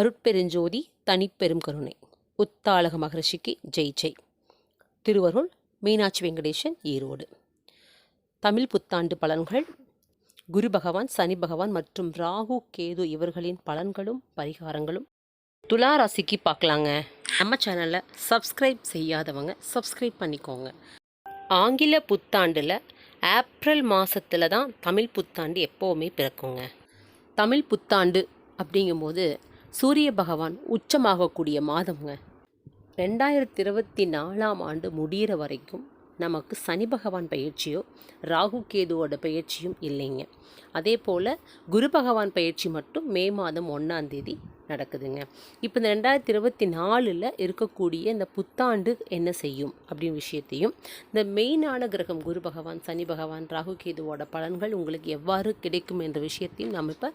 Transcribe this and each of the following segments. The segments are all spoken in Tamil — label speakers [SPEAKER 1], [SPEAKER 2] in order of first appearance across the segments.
[SPEAKER 1] அருட்பெருஞ்சோதி தனிப்பெரும் கருணை. உத்தாளக மகரிஷிக்கு ஜெய் ஜெய். திருவருள் மீனாட்சி வெங்கடேசன் ஈரோடு. தமிழ் புத்தாண்டு பலன்கள். குரு பகவான் சனி பகவான் மற்றும் ராகு கேது இவர்களின் பலன்களும் பரிகாரங்களும். துலா ராசிக்கு பார்க்கலாங்க. நம்ம சேனலை சப்ஸ்கிரைப் செய்யாதவங்க சப்ஸ்கிரைப் பண்ணிக்கோங்க. ஆங்கில புத்தாண்டில் ஏப்ரல் மாதத்தில் தான் தமிழ் புத்தாண்டு எப்போவுமே பிறக்குங்க. தமிழ் புத்தாண்டு அப்படிங்கும்போது சூரிய பகவான் உச்சமாகக்கூடிய மாதம்ங்க. ரெண்டாயிரத்தி இருபத்தி நாலாம் ஆண்டு முடிகிற வரைக்கும் நமக்கு சனி பகவான் பயிற்சியோ ராகு கேதுவோட பயிற்சியும் இல்லைங்க. அதே போல் குரு பகவான் பயிற்சி மட்டும் மே மாதம் ஒன்றாந்தேதி நடக்குதுங்க. இப்போ இந்த ரெண்டாயிரத்தி இருபத்தி நாலில் இருக்கக்கூடிய இந்த புத்தாண்டு என்ன செய்யும் அப்படின்னு விஷயத்தையும் இந்த மெயினான கிரகம் குரு பகவான் சனி பகவான் ராகு கேதுவோட பலன்கள் உங்களுக்கு எவ்வாறு கிடைக்கும் என்ற விஷயத்தையும் நம்ம இப்போ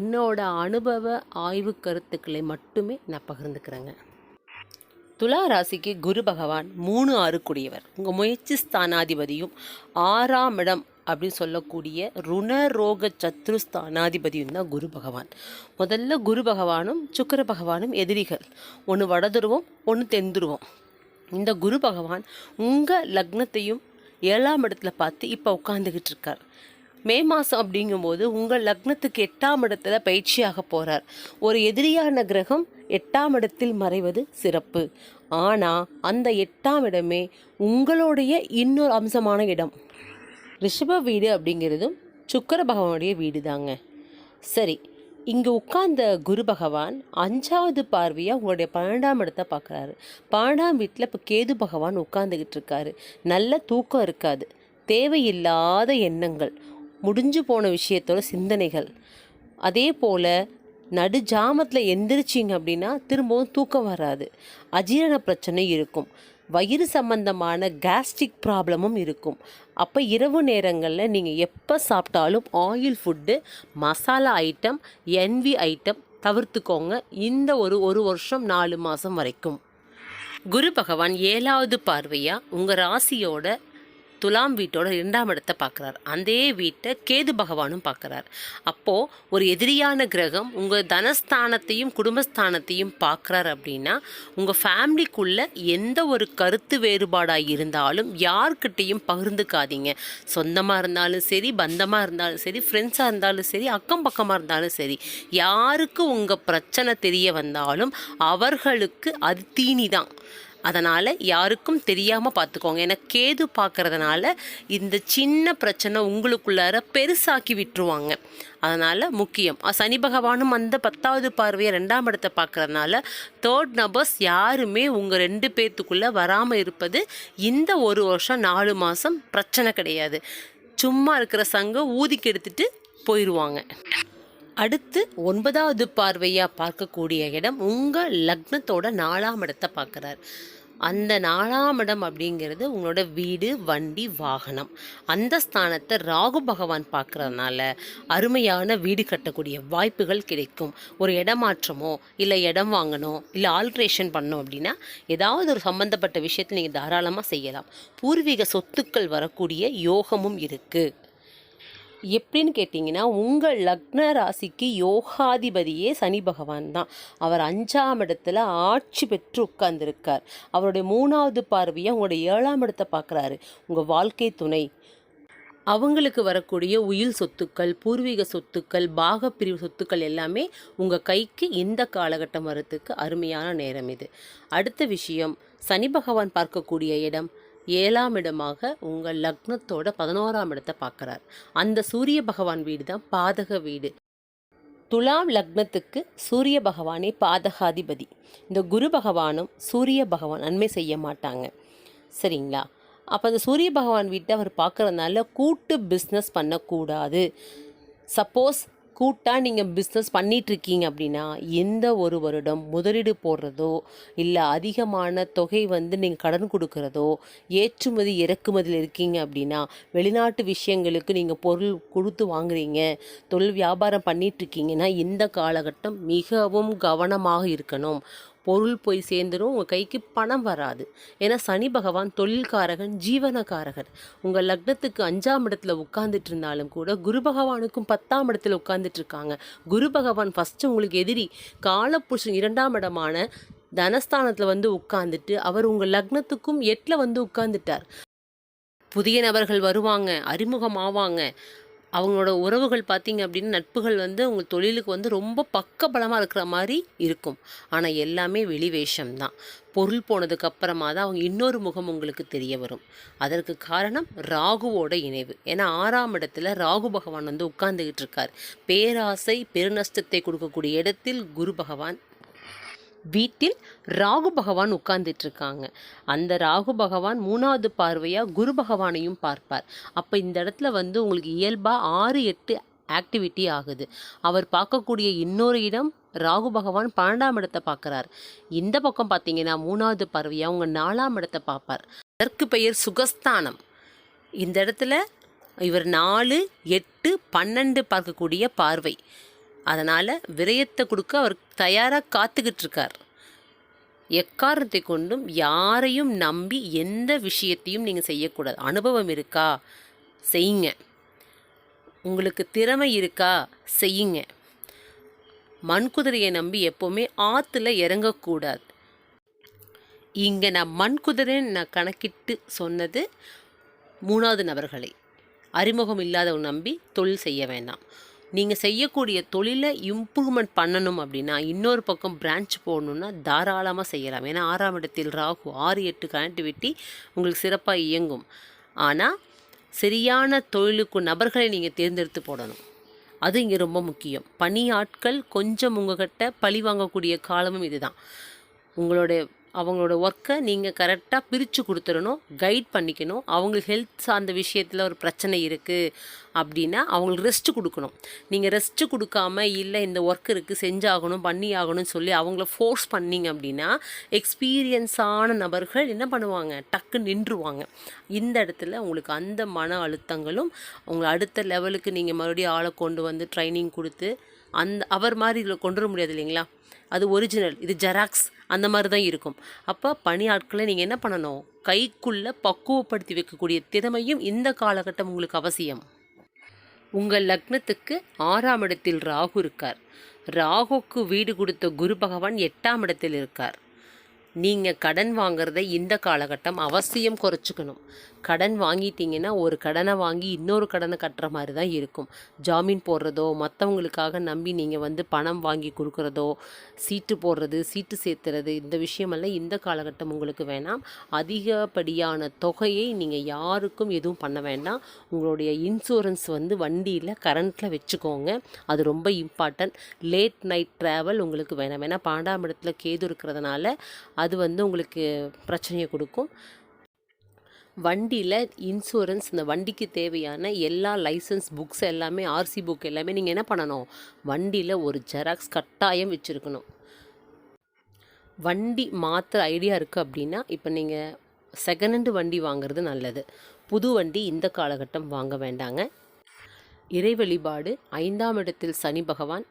[SPEAKER 1] என்னோட அனுபவ ஆய்வு கருத்துக்களை மட்டுமே நான் பகிர்ந்துக்கிறேங்க. துலா ராசிக்கு குரு பகவான் மூணு ஆறு கூடியவர் உங்கள் முயற்சி ஸ்தானாதிபதியும் ஆறாம் இடம் அப்படின்னு சொல்லக்கூடிய ருணரோக சத்ரு ஸ்தானாதிபதியும் தான் குரு பகவான். முதல்ல குரு பகவானும் சுக்கர பகவானும் எதிரிகள். ஒன்று வடதுருவம் ஒன்று தென்துருவம். இந்த குரு பகவான் உங்கள் லக்னத்தையும் ஏழாம் இடத்துல பார்த்து இப்போ உட்காந்துக்கிட்டு இருக்கார். மே மாதம் அப்படிங்கும்போது உங்கள் லக்னத்துக்கு எட்டாம் இடத்துல பயிற்சியாக போகிறார் ஒரு எதிரியான கிரகம் எட்டாம் இடத்தில் மறைவது சிறப்பு. ஆனால் அந்த எட்டாம் இடமே உங்களுடைய இன்னொரு அம்சமான இடம். ரிஷப வீடு அப்படிங்கிறதும் சுக்கர பகவானுடைய வீடு தாங்க சரி இங்கே உட்கார்ந்த குரு பகவான் அஞ்சாவது பார்வையாக உங்களுடைய பன்னெண்டாம் இடத்தை பார்க்குறாரு. பன்னெண்டாம் வீட்டில் இப்போ கேது பகவான் உட்காந்துக்கிட்டு இருக்காரு. நல்ல தூக்கம் இருக்காது. தேவையில்லாத எண்ணங்கள் முடிஞ்சு போன விஷயத்தோட சிந்தனைகள். அதே போல் நடு ஜாமத்தில் எந்திரிச்சிங்க அப்படின்னா திரும்பவும் தூக்கம் வராது. அஜீரண பிரச்சனை இருக்கும். வயிறு சம்பந்தமான கேஸ்ட்ரிக் ப்ராப்ளமும் இருக்கும். அப்போ இரவு நேரங்களில் நீங்கள் எப்போ சாப்பிட்டாலும் oil food masala item NV item தவிர்த்துக்கோங்க. இந்த ஒரு ஒரு வருஷம் நாலு மாதம் வரைக்கும். குரு பகவான் ஏழாவது பார்வையாக உங்கள் ராசியோட துலாம் வீட்டோட இரண்டாம் இடத்தை பார்க்குறார். அதே வீட்டை கேது பகவானும் பார்க்குறார். அப்போது ஒரு எதிரியான கிரகம் உங்கள் தனஸ்தானத்தையும் குடும்பஸ்தானத்தையும் பார்க்குறார் அப்படின்னா உங்கள் ஃபேமிலிக்குள்ளே எந்த ஒரு கருத்து வேறுபாடாக இருந்தாலும் யார்கிட்டையும் பகிர்ந்துக்காதீங்க. சொந்தமாக இருந்தாலும் சரி பந்தமாக இருந்தாலும் சரி ஃப்ரெண்ட்ஸாக இருந்தாலும் சரி அக்கம் பக்கமாக இருந்தாலும் சரி யாருக்கு உங்கள் பிரச்சனை தெரிய வந்தாலும் அவர்களுக்கு அது தீனி தான் அதனால் யாருக்கும் தெரியாமல் பார்த்துக்கோங்க. ஏன்னா கேது பார்க்கறதுனால இந்த சின்ன பிரச்சனை உங்களுக்குள்ளார பெருசாக்கி விட்டுருவாங்க. அதனால் முக்கியம். சனி பகவானும் அந்த பத்தாவது பார்வையை ரெண்டாம் இடத்தை பார்க்குறதுனால தேர்ட் நபர்ஸ் யாருமே உங்கள் ரெண்டு பேர்த்துக்குள்ளே வராமல் இருப்பது இந்த ஒரு வருஷம் நாலு மாதம் பிரச்சனை கிடையாது. சும்மா இருக்கிற சங்கம் ஊதிக்கு எடுத்துட்டு போயிடுவாங்க அடுத்து ஒன்பதாவது பார்வையாக பார்க்கக்கூடிய இடம் உங்கள் லக்னத்தோட நாலாம் இடத்தை பார்க்குறார். அந்த நாலாம் இடம் அப்படிங்கிறது உங்களோட வீடு வண்டி வாகனம். அந்த ஸ்தானத்தை ராகு பகவான் பார்க்குறதுனால அருமையான வீடு கட்டக்கூடிய வாய்ப்புகள் கிடைக்கும். ஒரு இடமாற்றமோ இல்லை இடம் வாங்கணும் இல்லை ஆல்ட்ரேஷன் பண்ணோம் அப்படின்னா ஏதாவது ஒரு சம்மந்தப்பட்ட விஷயத்தை நீங்கள் தாராளமாக செய்யலாம். பூர்வீக சொத்துக்கள் வரக்கூடிய யோகமும் இருக்குது எப்படின்னு கேட்டிங்கன்னா உங்கள் லக்ன ராசிக்கு யோகாதிபதியே சனி பகவான் தான். அவர் அஞ்சாம் இடத்துல ஆட்சி பெற்று உட்கார்ந்துருக்கார். அவருடைய மூணாவது பார்வையை உங்களுடைய ஏழாம் இடத்தை பார்க்குறாரு. உங்கள் வாழ்க்கை துணை. அவங்களுக்கு வரக்கூடிய உயில் சொத்துக்கள் பூர்வீக சொத்துக்கள் பாகப்பிரிவு சொத்துக்கள் எல்லாமே உங்கள் கைக்கு இந்த காலகட்டம் வரத்துக்கு அருமையான நேரம் இது. அடுத்த விஷயம் சனி பகவான் பார்க்கக்கூடிய இடம். ஏழாம் இடமாக உங்கள் லக்னத்தோட பதினோராம் இடத்தை பார்க்குறார். அந்த சூரிய பகவான் வீடு தான் பாதக வீடு. துலாம் லக்னத்துக்கு சூரிய பகவானே பாதகாதிபதி. இந்த குரு பகவானும் சூரிய பகவான் நன்மை செய்ய மாட்டாங்க. சரிங்களா? அப்போ அந்த சூரிய பகவான் வீட்டை அவர் பார்க்குறதுனால கூட்டு பிஸ்னஸ் பண்ணக்கூடாது. சப்போஸ் கூட்டாக நீங்கள் பிஸ்னஸ் பண்ணிகிட்ருக்கீங்க அப்படின்னா எந்த ஒரு வருடம் முதலீடு போடுறதோ இல்லை அதிகமான தொகை வந்து நீங்கள் கடன் கொடுக்குறதோ ஏற்றுமதி இறக்குமதியில் இருக்கீங்க அப்படின்னா வெளிநாட்டு விஷயங்களுக்கு நீங்கள் பொருள் கொடுத்து வாங்குறீங்க தொழில் வியாபாரம் பண்ணிகிட்ருக்கீங்கன்னா இந்த காலகட்டம் மிகவும் கவனமாக இருக்கணும். பொருள் போய் சேர்ந்துடும் உங்கள் கைக்கு பணம் வராது. ஏன்னா சனி பகவான் தொழில்காரகன் ஜீவனக்காரகன். உங்கள் லக்னத்துக்கு அஞ்சாம் இடத்துல உட்கார்ந்துட்டு இருந்தாலும் கூட குரு பகவானுக்கும் பத்தாம் இடத்துல உட்கார்ந்துட்டு இருக்காங்க குரு பகவான் ஃபஸ்ட்டு உங்களுக்கு எதிரி. காலப்புருஷன் இரண்டாம் இடமான தனஸ்தானத்தில் வந்து உட்கார்ந்துட்டு அவர் உங்கள் லக்னத்துக்கும் எட்டில் வந்து உட்கார்ந்துட்டார். புதிய நபர்கள் வருவாங்க அறிமுகம் ஆவாங்க அவங்களோட உறவுகள் பார்த்தீங்க அப்படின்னா நட்புகள் வந்து அவங்க தொழிலுக்கு வந்து ரொம்ப பக்கபலமாக இருக்கிற மாதிரி இருக்கும். ஆனால் எல்லாமே வெளிவேஷம் தான். பொருள் போனதுக்கு அப்புறமா தான் அவங்க இன்னொரு முகம் உங்களுக்கு தெரிய வரும். அதற்கு காரணம் ராகுவோட இணைவு. ஏன்னா ஆறாம் இடத்துல ராகு பகவான் வந்து உட்கார்ந்துக்கிட்டு இருக்கார். பேராசை பெருநஷ்டத்தை கொடுக்கக்கூடிய இடத்தில் குரு பகவான் வீட்டில் ராகு பகவான் உட்கார்ந்துட்டு இருக்காங்க அந்த ராகு பகவான் மூணாவது பார்வையாக குரு பகவானையும் பார்ப்பார். அப்போ இந்த இடத்துல வந்து உங்களுக்கு இயல்பாக ஆறு எட்டு ஆக்டிவிட்டி ஆகுது. அவர் பார்க்கக்கூடிய இன்னொரு இடம் ராகு பகவான் பன்னெண்டாம் இடத்தை பார்க்குறார். இந்த பக்கம் பார்த்தீங்கன்னா மூணாவது பார்வையாக அவங்க நாலாம் இடத்தை பார்ப்பார். அதற்கு பெயர் சுகஸ்தானம். இந்த இடத்துல இவர் நாலு எட்டு பன்னெண்டு பார்க்கக்கூடிய பார்வை. அதனால் விரயத்தை கொடுக்க அவர் தயாராக காத்துக்கிட்டு இருக்கார் எக்காரணத்தை கொண்டும் யாரையும் நம்பி எந்த விஷயத்தையும் நீங்கள் செய்யக்கூடாது. அனுபவம் இருக்கா? செய்யுங்க. உங்களுக்கு திறமை இருக்கா? செய்யுங்க. மண்குதிரையை நம்பி எப்போவுமே ஆற்றுல இறங்கக்கூடாது. இங்கே நான் மண்குதிரைன்னு நான் கணக்கிட்டு சொன்னது மூணாவது நபர்களை. அறிமுகம் இல்லாதவங்க நம்பி தொழில் செய்ய வேண்டாம். நீங்கள் செய்யக்கூடிய தொழிலை இம்ப்ரூவ்மெண்ட் பண்ணணும் அப்படின்னா இன்னொரு பக்கம் பிரான்ச் போடணுன்னா தாராளமாக செய்யலாம். ஏன்னா ஆறாம் இடத்தில் ராகு ஆறு எட்டு கனெக்டிவிட்டி உங்களுக்கு சிறப்பாக இயங்கும். ஆனால் சரியான தொழிலுக்கு நபர்களை நீங்கள் தேர்ந்தெடுத்து போடணும். அது இங்கே ரொம்ப முக்கியம். பணியாட்கள் கொஞ்சம் உங்ககிட்ட பழி வாங்கக்கூடிய காலமும் இதுதான். உங்களுடைய அவங்களோட ஒர்க்கை நீங்கள் கரெக்டாக பிரித்து கொடுத்துடணும் கைட் பண்ணிக்கணும். அவங்களுக்கு ஹெல்த் சார்ந்த விஷயத்தில் ஒரு பிரச்சனை இருக்குது அப்படின்னா அவங்களுக்கு ரெஸ்ட் கொடுக்கணும். நீங்கள் ரெஸ்ட்டு கொடுக்காம இல்லை இந்த ஒர்க் இருக்குது செஞ்சாகணும் பண்ணி ஆகணும்னு சொல்லி அவங்கள ஃபோர்ஸ் பண்ணீங்க அப்படின்னா எக்ஸ்பீரியன்ஸான நபர்கள் என்ன பண்ணுவாங்க? டக்கு நின்றுவாங்க. இந்த இடத்துல உங்களுக்கு அந்த மன அழுத்தங்களும் உங்களை அடுத்த லெவலுக்கு நீங்கள் மறுபடியும் ஆளை கொண்டு வந்து ட்ரைனிங் கொடுத்து அந்த அவர் மாதிரி இதில் கொண்டு வர முடியாது இல்லைங்களா? அது ஒரிஜினல் இது ஜெராக்ஸ் அந்த மாதிரி தான் இருக்கும். அப்போ பணியாட்களை நீங்கள் என்ன பண்ணணும்? கைக்குள்ளே பக்குவப்படுத்தி வைக்கக்கூடிய திறமையும் இந்த காலகட்டம் உங்களுக்கு அவசியம். உங்கள் லக்னத்துக்கு ஆறாம் இடத்தில் ராகு இருக்கார். ராகுக்கு வீடு கொடுத்த குரு பகவான் எட்டாம் இடத்தில் இருக்கார். நீங்கள் கடன் வாங்குறதை இந்த காலகட்டம் அவசியம் குறைச்சிக்கணும். கடன் வாங்கிட்டீங்கன்னா ஒரு கடனை வாங்கி இன்னொரு கடனை கட்டுற மாதிரி தான் இருக்கும். ஜாமீன் போடுறதோ மற்றவங்களுக்காக நம்பி நீங்கள் வந்து பணம் வாங்கி கொடுக்குறதோ சீட்டு போடுறது சீட்டு சேர்த்துறது இந்த விஷயமெல்லாம் இந்த காலகட்டம் உங்களுக்கு வேணாம். அதிகப்படியான தொகையை நீங்கள் யாருக்கும் எதுவும் பண்ண வேண்டாம். உங்களுடைய இன்சூரன்ஸ் வந்து வண்டியில் கரண்ட்டில் வச்சுக்கோங்க. அது ரொம்ப இம்பார்ட்டன்ட். லேட் நைட் ட்ராவல் உங்களுக்கு வேணாம். ஏன்னா பாண்டாமிடத்தில் கேது இருக்கிறதுனால அது வந்து உங்களுக்கு பிரச்சனையை கொடுக்கும். வண்டியில் இன்சூரன்ஸ் இந்த வண்டிக்கு தேவையான எல்லா லைசன்ஸ் புக்ஸ் எல்லாமே ஆர்சி புக் எல்லாமே நீங்கள் என்ன பண்ணணும்? வண்டியில் ஒரு ஜெராக்ஸ் கட்டாயம் வச்சுருக்கணும். வண்டி மாற்ற ஐடியா இருக்குது அப்படின்னா இப்போ நீங்கள் செகண்ட் ஹேண்டு வண்டி வாங்குறது நல்லது. புது வண்டி இந்த காலகட்டம் வாங்க வேண்டாங்க. இறை வழிபாடு ஐந்தாம் இடத்தில் சனி பகவான்.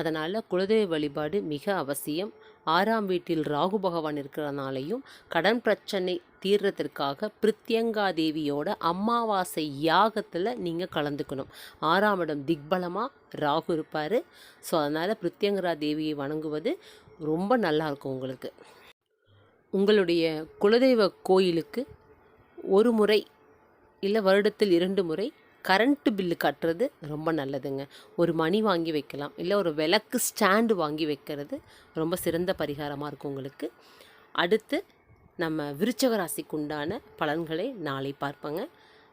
[SPEAKER 1] அதனால் குலதெய்வ வழிபாடு மிக அவசியம். ஆறாம் வீட்டில் ராகு பகவான் இருக்கிறனாலையும் கடன் பிரச்சனை தீர்றதற்காக பிரித்யங்கா தேவியோட அமாவாசை யாகத்தில் நீங்கள் கலந்துக்கணும். ஆறாம் இடம் திக்பலமாக ராகு இருப்பார். ஸோ அதனால் பிரித்யங்கரா தேவியை வணங்குவது ரொம்ப நல்லாயிருக்கும் உங்களுக்கு. உங்களுடைய குலதெய்வ கோயிலுக்கு ஒரு முறை இல்லை வருடத்தில் இரண்டு முறை கரண்ட்டு பில்லு கட்டுறது ரொம்ப நல்லதுங்க. ஒரு மணி வாங்கி வைக்கலாம். இல்லை ஒரு விளக்கு ஸ்டாண்டு வாங்கி வைக்கிறது ரொம்ப சிறந்த பரிகாரமாக இருக்கும் உங்களுக்கு. அடுத்து நம்ம விருச்சக ராசிக்கு உண்டான பலன்களை நாளை பார்ப்பேங்க.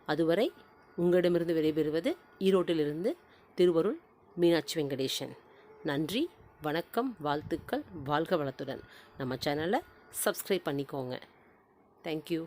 [SPEAKER 1] அதுவரை உங்களிடமிருந்து விடைபெறுவது ஈரோட்டிலிருந்து திருவருள் மீனாட்சி வெங்கடேசன். நன்றி வணக்கம் வாழ்த்துக்கள் வாழ்க வளத்துடன். நம்ம சேனலை சப்ஸ்கிரைப் பண்ணிக்கோங்க. தேங்க்யூ